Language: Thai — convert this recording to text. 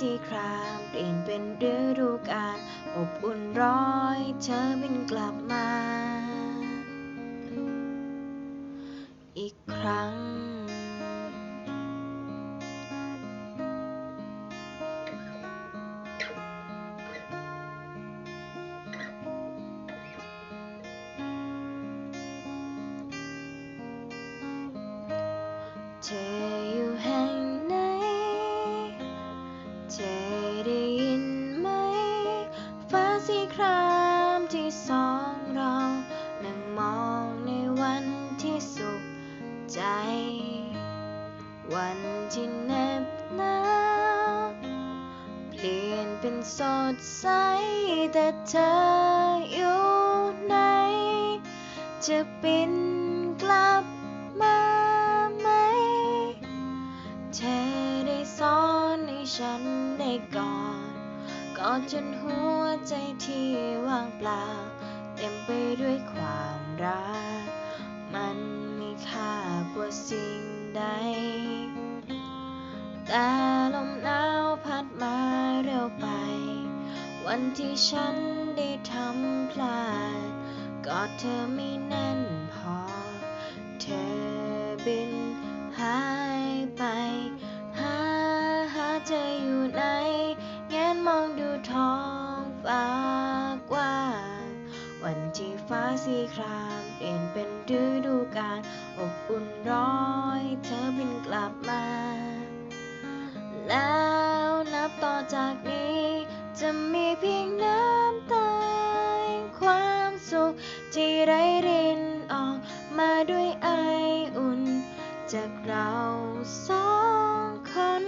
สีครามเปลี่ยนเป็นฤดูกาลอบอุ่นร้อยเธอบินกลับมา อีกครั้ง เธออยู่แวันที่เหน็บหนาวเปลี่ยนเป็นสดใสแต่เธออยู่ไหน จะบินกลับมาไหม เธอได้สอนให้ฉันได้กอดกอดจนหัวใจที่ว่างเปล่า เต็มไปด้วยความรัก มันมีค่ากว่าสิ่งใด แต่ลมหนาวพัดมาเร็วไป วันที่ฉันได้ทำพลาดกอดเธอไม่แน่นพอ เธอบินหายไป หาหาเธออยู่ไหนแงนมองดูท้องฟ้ากว้างวันที่ฟ้าสีครามเปลี่ยนเป็นฤดูกาลอบอุ่นร้อย เธอบินกลับมา จากนี้ จะมีเพียงน้ำตาแห่งความสุขที่ไรรินออกมาด้วยไออุ่น จากเราสองคน